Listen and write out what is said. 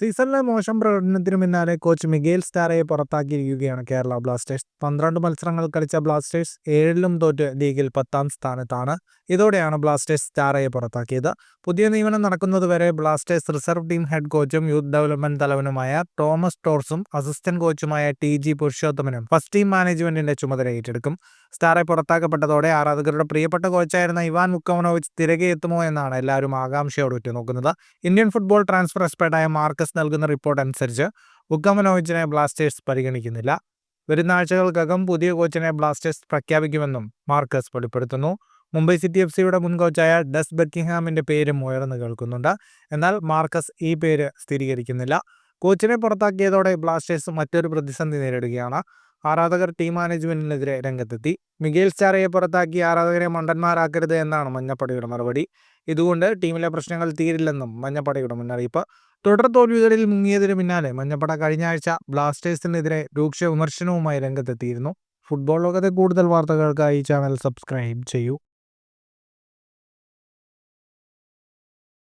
സീസണിലെ മോശം പ്രകടനത്തിനു പിന്നാലെ കോച്ച് മിഗേൽ സ്റ്റാറയെ പുറത്താക്കിയിരിക്കുകയാണ് കേരള ബ്ലാസ്റ്റേഴ്സ്. പന്ത്രണ്ട് മത്സരങ്ങൾ കളിച്ച ബ്ലാസ്റ്റേഴ്സ് ഏഴിലും തോറ്റ് ലീഗിൽ പത്താം സ്ഥാനത്താണ്. ഇതോടെയാണ് ബ്ലാസ്റ്റേഴ്സ് സ്റ്റാറയെ പുറത്താക്കിയത്. പുതിയ നിയമനം നടക്കുന്നതുവരെ ബ്ലാസ്റ്റേഴ്സ് റിസർവ് ടീം ഹെഡ് കോച്ചും യൂത്ത് ഡെവലപ്മെന്റ് തലവനുമായ തോമസ് ടോർസും അസിസ്റ്റന്റ് കോച്ചുമായ ടി ജി പുരുഷോത്തമനും ഫസ്റ്റ് ടീം മാനേജ്മെന്റിന്റെ ചുമതല ഏറ്റെടുക്കും. സ്റ്റാറെ പുറത്താക്കപ്പെട്ടതോടെ ആരാധകരുടെ പ്രിയപ്പെട്ട കോച്ചായിരുന്ന ഇവാൻ മുക്കമനോവിച്ച് തിരികെ എത്തുമോ എന്നാണ് എല്ലാവരും ആകാംക്ഷയോട് ഉറ്റുനോക്കുന്നത്. ഇന്ത്യൻ ഫുട്ബോൾ ട്രാൻസ്ഫർ എക്സ്പെർട്ടായ മാർക്കസ് നൽകുന്ന റിപ്പോർട്ട് അനുസരിച്ച് ഉഗമനോജിനെ ബ്ലാസ്റ്റേഴ്സ് പരിഗണിക്കുന്നില്ല. വരുന്ന ആഴ്ചകൾക്കകം പുതിയ കോച്ചിനെ ബ്ലാസ്റ്റേഴ്സ് പ്രഖ്യാപിക്കുമെന്നും മാർക്കസ് വെളിപ്പെടുത്തുന്നു. മുംബൈ സിറ്റി എഫ് സിയുടെ മുൻ കോച്ചായ ഡസ് ബെർക്കിംഗ്ഹാമിന്റെ പേരും ഉയർന്നു കേൾക്കുന്നുണ്ട്. എന്നാൽ മാർക്കസ് ഈ പേര് സ്ഥിരീകരിക്കുന്നില്ല. കോച്ചിനെ പുറത്താക്കിയതോടെ ബ്ലാസ്റ്റേഴ്സ് മറ്റൊരു പ്രതിസന്ധി നേരിടുകയാണ്. ആരാധകർ ടീം മാനേജ്മെന്റിനെതിരെ രംഗത്തെത്തി. മിഗേൽ സ്റ്റാറയെ പുറത്താക്കി ആരാധകരെ മണ്ടന്മാരാക്കരുത് എന്നാണ് മഞ്ഞപ്പടയുടെ മറുപടി. ഇതുകൊണ്ട് ടീമിലെ പ്രശ്നങ്ങൾ തീരില്ലെന്നും മഞ്ഞപ്പടയുടെ മുന്നറിയിപ്പ്. തുടർ തോൽവികളിൽ മുങ്ങിയതിന് പിന്നാലെ മഞ്ഞപ്പട കഴിഞ്ഞ ആഴ്ച ബ്ലാസ്റ്റേഴ്സിനെതിരെ രൂക്ഷ വിമർശനവുമായി രംഗത്തെത്തിയിരുന്നു. ഫുട്ബോൾ ലോകത്തെ കൂടുതൽ വാർത്തകൾക്കായി ചാനൽ സബ്സ്ക്രൈബ് ചെയ്യൂ.